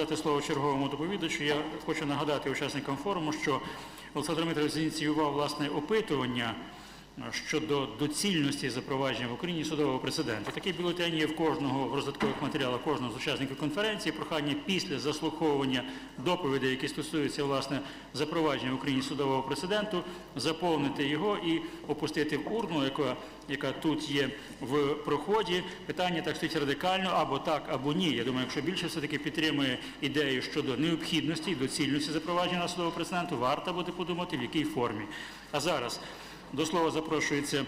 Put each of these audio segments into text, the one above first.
надати слово черговому доповідачу, я хочу нагадати учасникам форуму, що Олександр Дмитрович зініціював власне опитування щодо доцільності запровадження в Україні судового прецеденту. Такі бюлетені є в кожного в роздаткових матеріалах кожного з учасників конференції. Прохання після заслуховування доповідей, які стосуються власне запровадження в Україні судового прецеденту, заповнити його і опустити в урну, яка, яка тут є в проході. Питання так стоїть радикально або так, або ні. Я думаю, якщо більше все-таки підтримує ідею щодо необхідності і доцільності запровадження судового прецеденту, варто буде подумати, в якій формі. А зараз до слова запрошується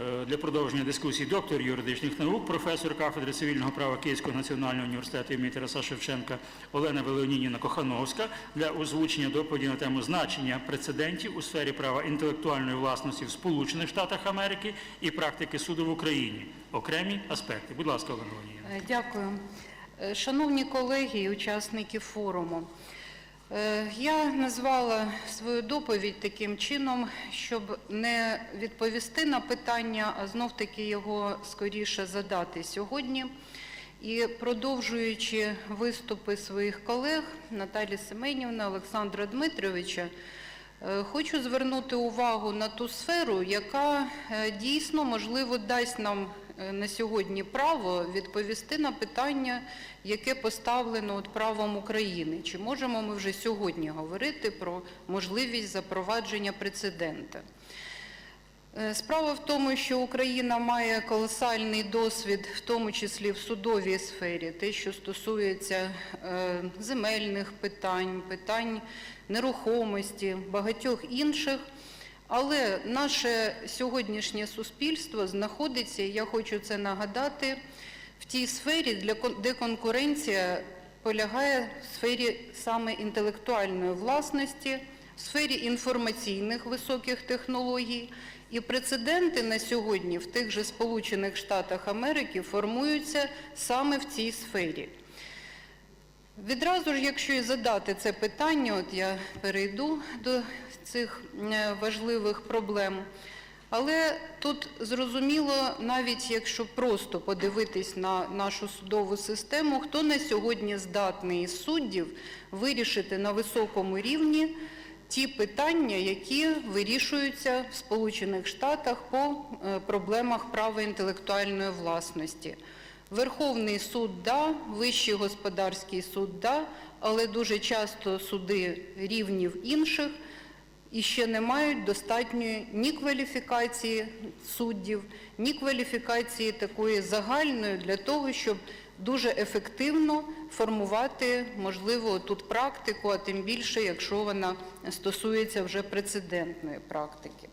е, для продовження дискусії доктор юридичних наук, професор кафедри цивільного права Київського національного університету імені Тараса Шевченка Олена Велеонідівна Кохановська для озвучення доповіді на тему значення прецедентів у сфері права інтелектуальної власності в Сполучених Штатах Америки і практики суду в Україні. Окремі аспекти. Будь ласка, Олена Леонідівна. Е, Дякую. Е, Шановні колеги і учасники форуму, я назвала свою доповідь таким чином, щоб не відповісти на питання, а знов-таки його скоріше задати сьогодні. І продовжуючи виступи своїх колег Наталі Семенівни, Олександра Дмитровича, Е, Хочу звернути увагу на ту сферу, яка е, дійсно, можливо, дасть нам е, на сьогодні право відповісти на питання, яке поставлено от правом України. Чи можемо ми вже сьогодні говорити про можливість запровадження прецедента? Е, Справа в тому, що Україна має колосальний досвід, в тому числі в судовій сфері, те, що стосується е, земельних питань, питань нерухомості, багатьох інших. Але наше сьогоднішнє суспільство знаходиться, я хочу це нагадати, в тій сфері, де конкуренція полягає в сфері саме інтелектуальної власності, в сфері інформаційних високих технологій. І прецеденти на сьогодні в тих же Сполучених Штатах Америки формуються саме в цій сфері. Відразу ж, якщо і задати це питання, от я перейду до цих е, важливих проблем. Але тут зрозуміло, навіть якщо просто подивитись на нашу судову систему, хто на сьогодні здатний із суддів вирішити на високому рівні ті питання, які вирішуються в Сполучених Штатах по е, проблемах права інтелектуальної власності. Верховний суд – да, Вищий господарський суд – да, але дуже часто суди рівнів інших і ще не мають достатньої ні кваліфікації суддів, ні кваліфікації такої загальної для того, щоб дуже ефективно формувати, можливо, тут практику, а тим більше, якщо вона стосується вже прецедентної практики.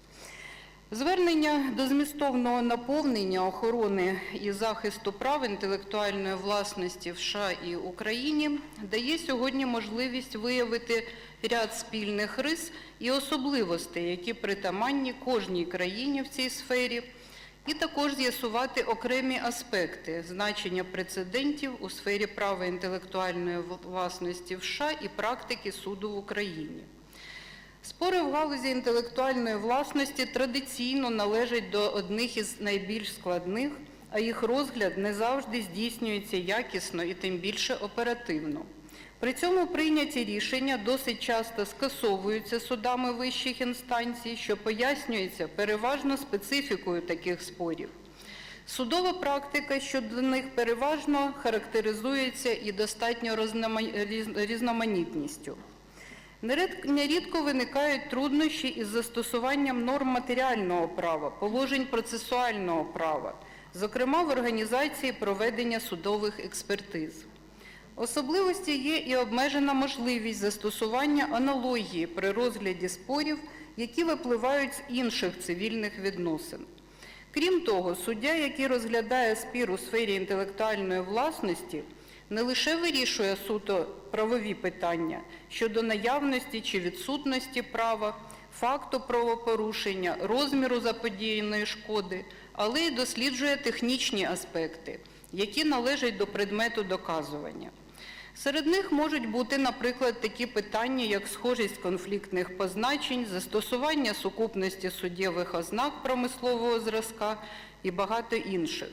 Звернення до змістовного наповнення охорони і захисту прав інтелектуальної власності в США і Україні дає сьогодні можливість виявити ряд спільних рис і особливостей, які притаманні кожній країні в цій сфері, і також з'ясувати окремі аспекти значення прецедентів у сфері права інтелектуальної власності в США і практики суду в Україні. Спори в галузі інтелектуальної власності традиційно належать до одних із найбільш складних, а їх розгляд не завжди здійснюється якісно і тим більше оперативно. При цьому прийняті рішення досить часто скасовуються судами вищих інстанцій, що пояснюється переважно специфікою таких спорів. Судова практика щодо них переважно характеризується і достатньо різноманітністю. Нерід- Нерідко виникають труднощі із застосуванням норм матеріального права, положень процесуального права, зокрема в організації проведення судових експертиз. Особливості є і обмежена можливість застосування аналогії при розгляді спорів, які випливають з інших цивільних відносин. Крім того, суддя, який розглядає спір у сфері інтелектуальної власності, не лише вирішує суто правові питання щодо наявності чи відсутності права, факту правопорушення, розміру заподіяної шкоди, але й досліджує технічні аспекти, які належать до предмету доказування. Серед них можуть бути, наприклад, такі питання, як схожість конфліктних позначень, застосування сукупності суттєвих ознак промислового зразка і багато інших.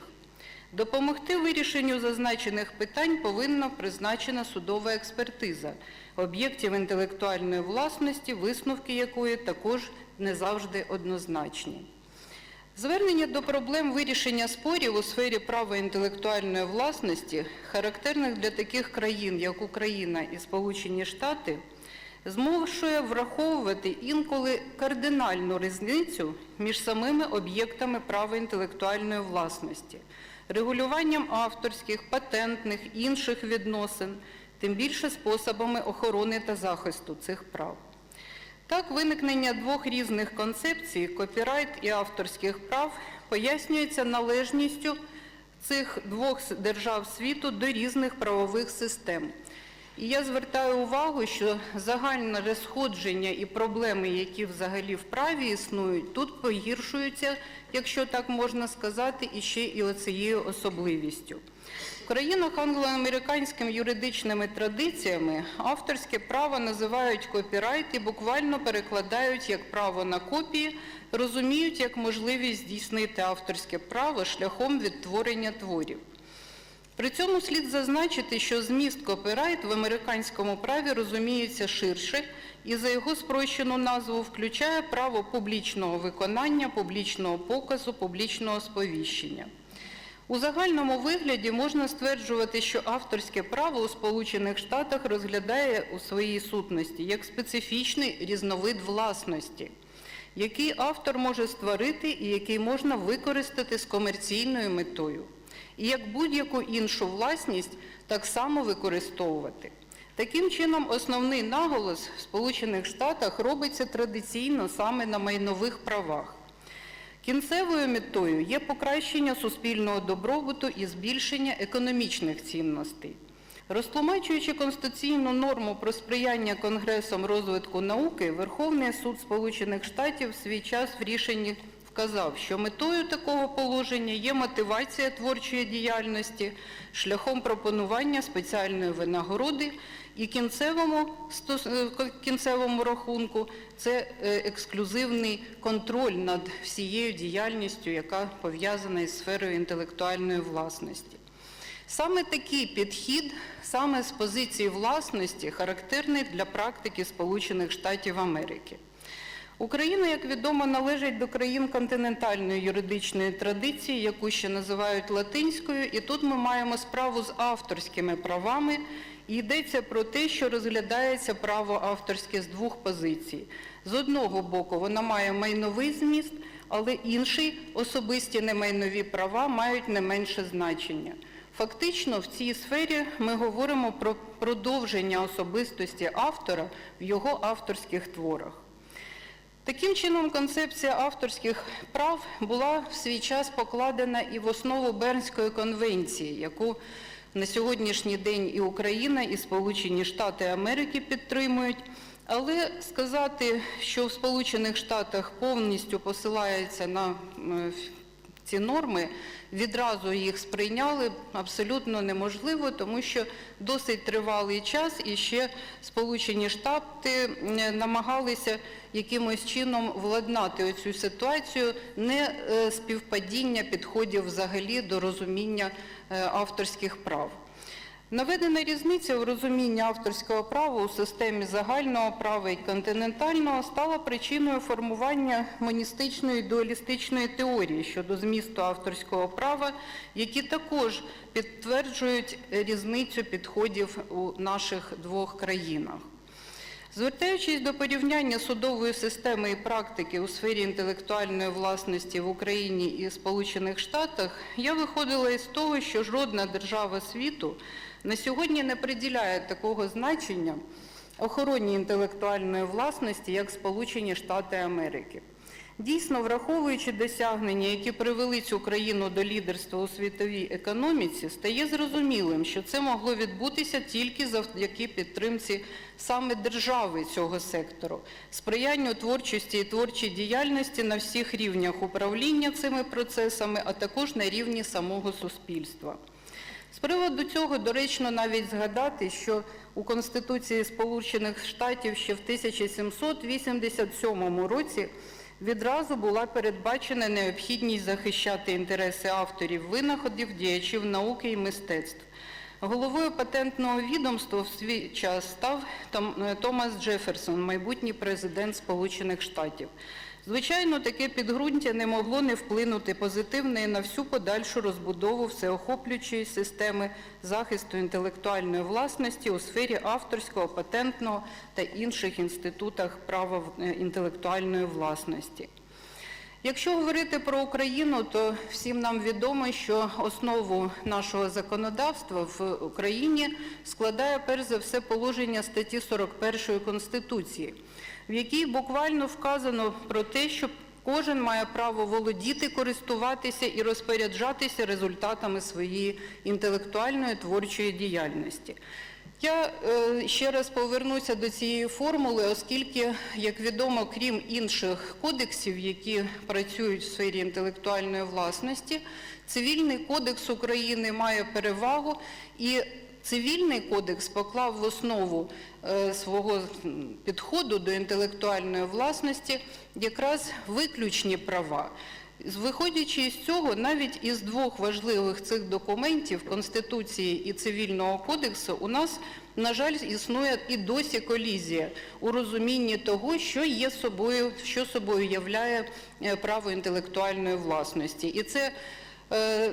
Допомогти вирішенню зазначених питань повинна призначена судова експертиза об'єктів інтелектуальної власності, висновки якої також не завжди однозначні. Звернення до проблем вирішення спорів у сфері права інтелектуальної власності, характерних для таких країн, як Україна і Сполучені Штати, змушує враховувати інколи кардинальну різницю між самими об'єктами права інтелектуальної власності, регулюванням авторських, патентних, інших відносин, тим більше способами охорони та захисту цих прав. Так, виникнення двох різних концепцій копірайт і авторських прав пояснюється належністю цих двох держав світу до різних правових систем. І я звертаю увагу, що загальне розходження і проблеми, які взагалі в праві існують, тут погіршуються, якщо так можна сказати, і ще і оцією особливістю. В країнах англо-американськими юридичними традиціями авторське право називають копірайт і буквально перекладають як право на копії, розуміють як можливість здійснити авторське право шляхом відтворення творів. При цьому слід зазначити, що зміст копірайт в американському праві розуміється ширше і за його спрощену назву включає право публічного виконання, публічного показу, публічного сповіщення. У загальному вигляді можна стверджувати, що авторське право у Сполучених Штатах розглядає у своїй сутності як специфічний різновид власності, який автор може створити і який можна використати з комерційною метою, і як будь-яку іншу власність так само використовувати. Таким чином, основний наголос в Сполучених Штатах робиться традиційно саме на майнових правах. Кінцевою метою є покращення суспільного добробуту і збільшення економічних цінностей. Розтлумачуючи конституційну норму про сприяння Конгресом розвитку науки, Верховний суд Сполучених Штатів в свій час в рішенні вказав, що метою такого положення є мотивація творчої діяльності шляхом пропонування спеціальної винагороди і кінцевому, е, кінцевому рахунку це е, ексклюзивний контроль над всією діяльністю, яка пов'язана із сферою інтелектуальної власності. Саме такий підхід, саме з позиції власності, характерний для практики Сполучених Штатів Америки. Україна, як відомо, належить до країн континентальної юридичної традиції, яку ще називають латинською, і тут ми маємо справу з авторськими правами, і йдеться про те, що розглядається право авторське з двох позицій. З одного боку, вона має майновий зміст, але інший особисті немайнові права мають не менше значення. Фактично, в цій сфері ми говоримо про продовження особистості автора в його авторських творах. Таким чином, концепція авторських прав була в свій час покладена і в основу Бернської конвенції, яку на сьогоднішній день і Україна, і Сполучені Штати Америки підтримують. Але сказати, що в Сполучених Штатах повністю посилається на е, ці норми, відразу їх сприйняли абсолютно неможливо, тому що досить тривалий час і ще Сполучені Штати намагалися якимось чином владнати оцю ситуацію, не е, співпадіння підходів взагалі до розуміння е, авторських прав. Наведена різниця в розумінні авторського права у системі загального права і континентального стала причиною формування моністичної дуалістичної теорії щодо змісту авторського права, які також підтверджують різницю підходів у наших двох країнах. Звертаючись до порівняння судової системи і практики у сфері інтелектуальної власності в Україні і Сполучених Штатах, я виходила із того, що жодна держава світу на сьогодні не приділяє такого значення охороні інтелектуальної власності, як Сполучені Штати Америки. Дійсно, враховуючи досягнення, які привели цю країну до лідерства у світовій економіці, стає зрозумілим, що це могло відбутися тільки завдяки підтримці саме держави цього сектору, сприянню творчості і творчій діяльності на всіх рівнях управління цими процесами, а також на рівні самого суспільства. З приводу цього доречно навіть згадати, що у Конституції Сполучених Штатів ще в 1787 році відразу була передбачена необхідність захищати інтереси авторів винаходів, діячів науки і мистецтв. Головою патентного відомства в свій час став е, Томас Джеферсон, майбутній президент Сполучених Штатів. Звичайно, таке підґрунтя не могло не вплинути позитивно і на всю подальшу розбудову всеохоплюючої системи захисту інтелектуальної власності у сфері авторського, патентного та інших інститутах права е, інтелектуальної власності. Якщо говорити про Україну, то всім нам відомо, що основу нашого законодавства в Україні складає перш за все положення статті 41 Конституції, в якій буквально вказано про те, що кожен має право володіти, користуватися і розпоряджатися результатами своєї інтелектуальної творчої діяльності. Я е, ще раз повернуся до цієї формули, оскільки, як відомо, крім інших кодексів, які працюють в сфері інтелектуальної власності, Цивільний кодекс України має перевагу і Цивільний кодекс поклав в основу е, свого підходу до інтелектуальної власності якраз виключні права. Виходячи з цього, навіть із двох важливих цих документів Конституції і Цивільного кодексу, у нас, на жаль, існує і досі колізія у розумінні того, що є собою, що собою являє е, право інтелектуальної власності. І це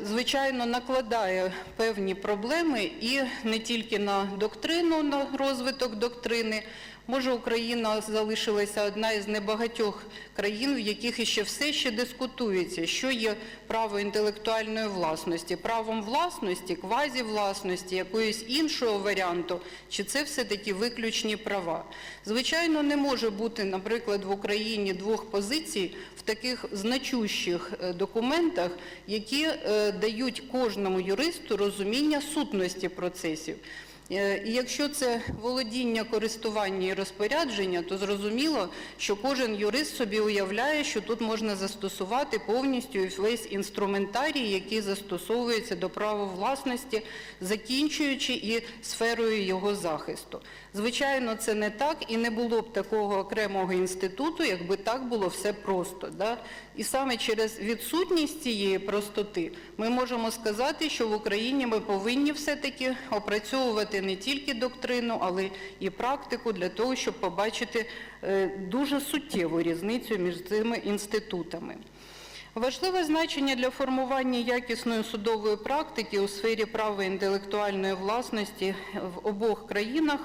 звичайно, накладає певні проблеми і не тільки на доктрину, на розвиток доктрини. Може, Україна залишилася одна із небагатьох країн, в яких іще все ще дискутується, що є право інтелектуальної власності, правом власності, квазівласності, якоїсь іншого варіанту, чи це все-таки виключні права. Звичайно, не може бути, наприклад, в Україні двох позицій в таких значущих е, документах, які е, дають кожному юристу розуміння сутності процесів. Е, І якщо це володіння, користування і розпорядження, то зрозуміло, що кожен юрист собі уявляє, що тут можна застосувати повністю весь інструментарій, який застосовується до права власності, закінчуючи і сферою його захисту. Звичайно, це не так і не було б такого окремого інституту, якби так було все просто. Да? І саме через відсутність цієї простоти ми можемо сказати, що в Україні ми повинні все-таки опрацьовувати не тільки доктрину, але і практику для того, щоб побачити е, дуже суттєву різницю між цими інститутами. Важливе значення для формування якісної судової практики у сфері права інтелектуальної власності в обох країнах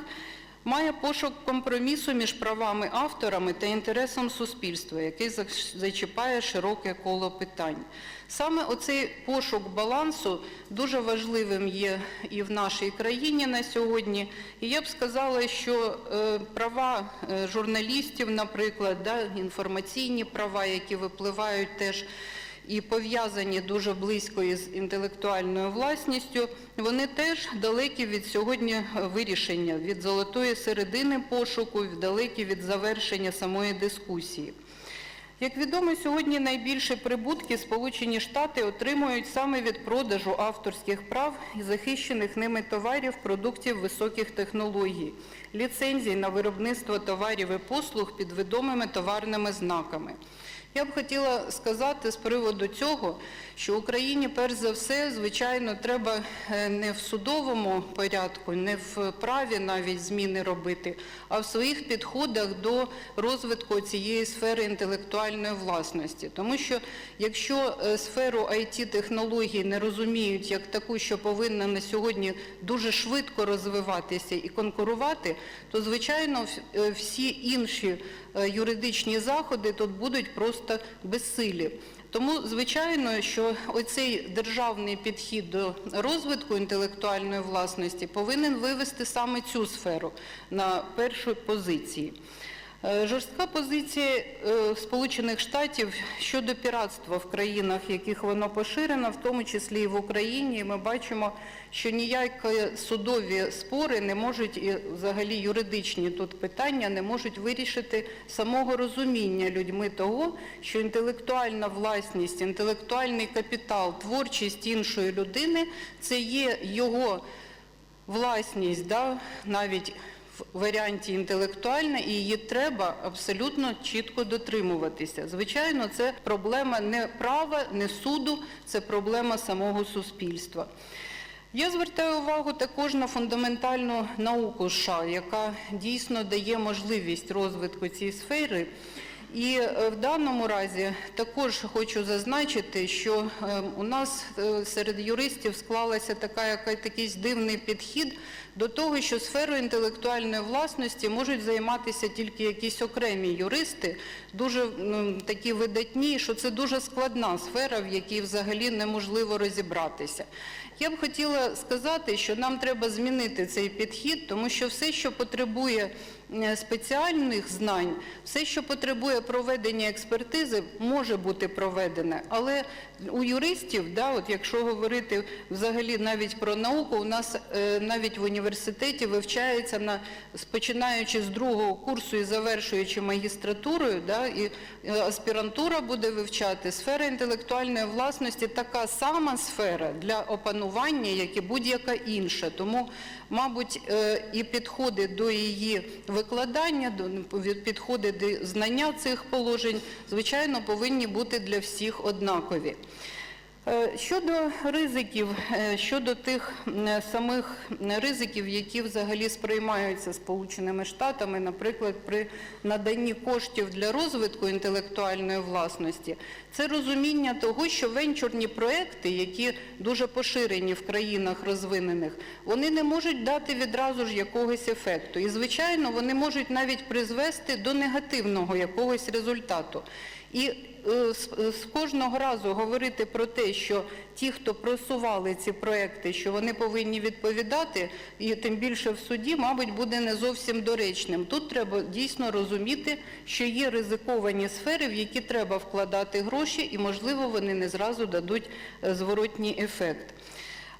має пошук компромісу між правами авторами та інтересом суспільства, який зачіпає широке коло питань. Саме оцей пошук балансу дуже важливим є і в нашій країні на сьогодні. І я б сказала, що е, права е, журналістів, наприклад, інформаційні права, які випливають теж і пов'язані дуже близько із інтелектуальною власністю, вони теж далекі від сьогодні вирішення, від золотої середини пошуку, далекі від завершення самої дискусії. Як відомо, сьогодні найбільші прибутки Сполучені Штати отримують саме від продажу авторських прав і захищених ними товарів, продуктів високих технологій, ліцензій на виробництво товарів і послуг під відомими товарними знаками. Я б хотіла сказати з приводу цього, що Україні перш за все, звичайно, треба е, не в судовому порядку, не в праві навіть зміни робити, а в своїх підходах до розвитку цієї сфери інтелектуальної власності. Тому що якщо е, сферу IT-технологій не розуміють як таку, що повинна на сьогодні дуже швидко розвиватися і конкурувати, то, звичайно, е, всі інші юридичні заходи тут будуть просто безсилі. Тому, звичайно, що оцей державний підхід до розвитку інтелектуальної власності повинен вивести саме цю сферу на першу позиції. Е, Жорстка позиція е, Сполучених Штатів щодо піратства в країнах, в яких воно поширено, в тому числі і в Україні. Ми бачимо, що ніякі судові спори не можуть, і взагалі юридичні тут питання не можуть вирішити самого розуміння людьми того, що інтелектуальна власність, інтелектуальний капітал, творчість іншої людини – це є його власність, да, навіть в варіанті інтелектуальна, і її треба абсолютно чітко дотримуватися. Звичайно, це проблема не права, не суду, це проблема самого суспільства. Я звертаю увагу також на фундаментальну науку США, яка дійсно дає можливість розвитку цієї сфери. І е, в даному разі також хочу зазначити, що е, у нас е, серед юристів склалася така такий дивний підхід до того, що сферою інтелектуальної власності можуть займатися тільки якісь окремі юристи, дуже такі видатні, що це дуже складна сфера, в якій взагалі неможливо розібратися. Я б хотіла сказати, що нам треба змінити цей підхід, тому що все, що потребує спеціальних знань, все, що потребує проведення експертизи, може бути проведене. Але у юристів, да, от якщо говорити взагалі навіть про науку, у нас е, навіть в університеті вивчається на починаючи з другого курсу і завершуючи магістратурою, да, і е, аспірантура буде вивчати сфера інтелектуальної власності така сама сфера для опанування, як і будь-яка інша. Тому, мабуть, е, і підходи до її викладання, підходи до знання цих положень, звичайно, повинні бути для всіх однакові. Е, Щодо ризиків, е, щодо тих самих ризиків, які взагалі сприймаються Сполученими Штатами, наприклад, при наданні коштів для розвитку інтелектуальної власності, це розуміння того, що венчурні проекти, які дуже поширені в країнах розвинених, вони не можуть дати відразу ж якогось ефекту. І, звичайно, вони можуть навіть призвести до негативного якогось результату. І е, з, з кожного разу говорити про те, що ті, хто просували ці проекти, що вони повинні відповідати, і тим більше в суді, мабуть, буде не зовсім доречним. Тут треба дійсно розуміти, що є ризиковані сфери, в які треба вкладати гроші, і, можливо, вони не зразу дадуть е, зворотній ефект.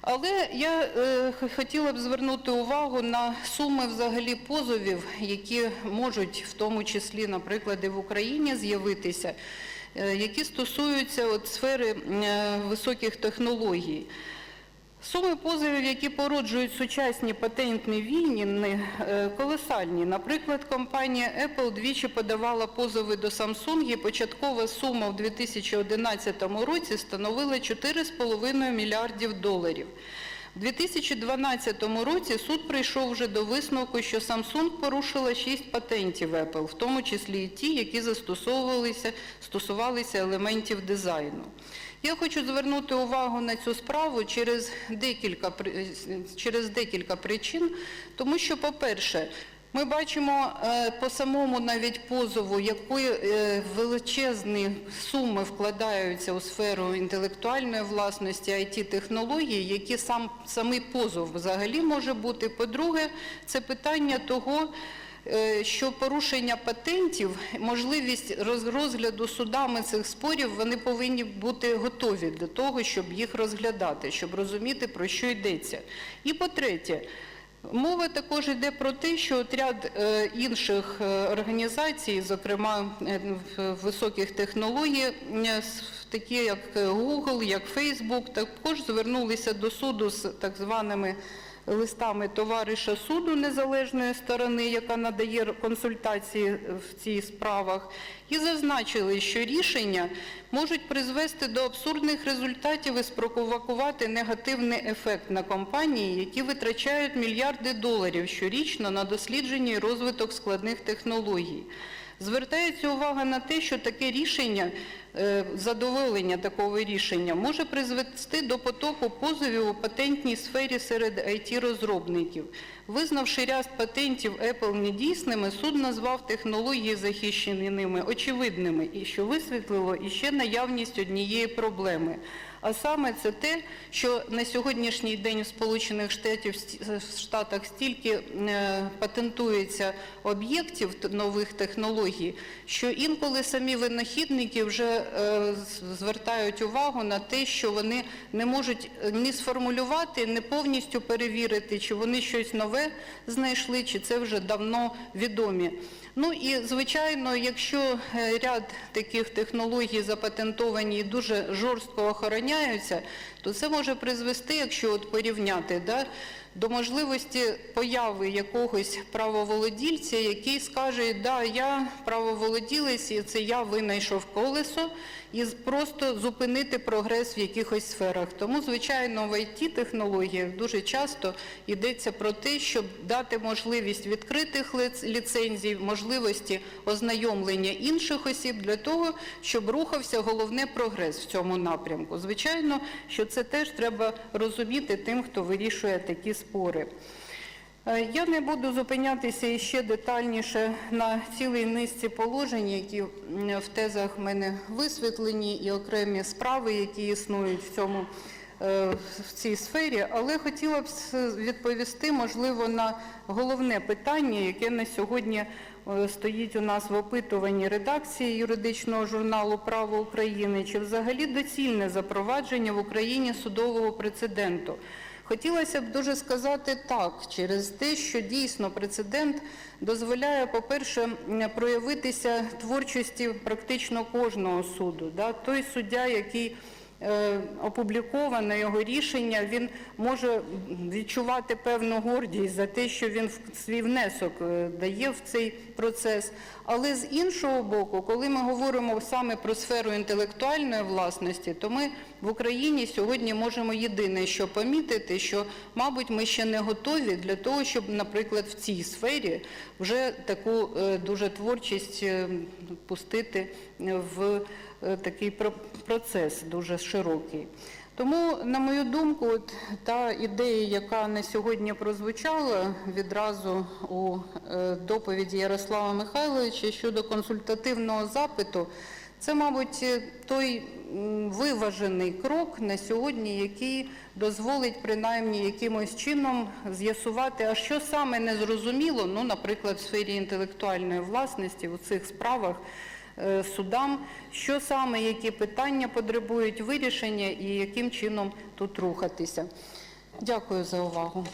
Але я е, хотіла б звернути увагу на суми взагалі позовів, які можуть в тому числі, наприклад, і в Україні з'явитися, е, які стосуються от сфери е, високих технологій. Суми позовів, які породжують сучасні патентні війни, е, колосальні. Наприклад, компанія Apple двічі подавала позови до Samsung, і початкова сума в 2011 році становила 4,5 мільярдів доларів. У 2012 році суд прийшов вже до висновку, що Samsung порушила 6 патентів Apple, в тому числі і ті, які застосовувалися, стосувалися елементів дизайну. Я хочу звернути увагу на цю справу через декілька, через декілька причин, тому що, по-перше, ми бачимо е, по самому навіть позову, якої е, величезні суми вкладаються у сферу інтелектуальної власності, IT-технологій, які сам самий позов взагалі може бути. По-друге, це питання того, е, що порушення патентів, можливість розгляду судами цих спорів, вони повинні бути готові для того, щоб їх розглядати, щоб розуміти, про що йдеться. І по-третє, Мова також йде про те, що ряд е, інших е, організацій, зокрема е, в- високих технологій, такі як Google, як Facebook, також звернулися до суду з так званими листами товариша суду незалежної сторони, яка надає консультації в цих справах, і зазначили, що рішення можуть призвести до абсурдних результатів і спровокувати негативний ефект на компанії, які витрачають мільярди доларів щорічно на дослідження і розвиток складних технологій. Звертається увага на те, що таке рішення, е, задоволення такого рішення може призвести до потоку позовів у патентній сфері серед IT-розробників. Визнавши ряд патентів Apple недійсними, суд назвав технології, захищені ними, очевидними, і що висвітлило іще наявність однієї проблеми. А саме це те, що на сьогоднішній день в Сполучених Штатів, Штатах стільки е, патентується об'єктів нових технологій, що інколи самі винахідники вже е, звертають увагу на те, що вони не можуть е, ні сформулювати, ні повністю перевірити, чи вони щось нове знайшли, чи це вже давно відомі. Ну і звичайно, якщо е, ряд таких технологій запатентовані і дуже жорстко охороняються, то це може призвести, якщо от порівняти, да, до можливості появи якогось правоволодільця, який скаже, да, я правоволоділець, і це я винайшов колесо, і просто зупинити прогрес в якихось сферах. Тому, звичайно, в IT-технологіях дуже часто йдеться про те, щоб дати можливість відкритих ліцензій, можливості ознайомлення інших осіб для того, щоб рухався головне прогрес в цьому напрямку. Звичайно, що це теж треба розуміти тим, хто вирішує такі спори. Е, Я не буду зупинятися іще детальніше на цілій низці положень, які в тезах в мене висвітлені, і окремі справи, які існують в цьому е, в цій сфері, але хотіла б відповісти, можливо, на головне питання, яке на сьогодні е, стоїть у нас в опитуванні редакції юридичного журналу Право України, чи взагалі доцільне запровадження в Україні судового прецеденту. Хотілося б дуже сказати так, через те, що дійсно прецедент дозволяє, по-перше, проявитися творчості практично кожного суду. Да? Той суддя, який е, опубліковане його рішення, він може відчувати певну гордість за те, що він свій внесок е, дає в цей процес. Але з іншого боку, коли ми говоримо саме про сферу інтелектуальної власності, то ми в Україні сьогодні можемо єдине, що помітити, що, мабуть, ми ще не готові для того, щоб, наприклад, в цій сфері вже таку е, дуже творчість пустити в такий про- процес дуже широкий. Тому, на мою думку, от та ідея, яка на сьогодні прозвучала відразу у е, доповіді Ярослава Михайловича щодо консультативного запиту, це, мабуть, е, той виважений крок на сьогодні, який дозволить принаймні якимось чином з'ясувати, а що саме незрозуміло, ну, наприклад, в сфері інтелектуальної власності у цих справах е, судам, що саме, які питання потребують вирішення і яким чином тут рухатися. Дякую за увагу.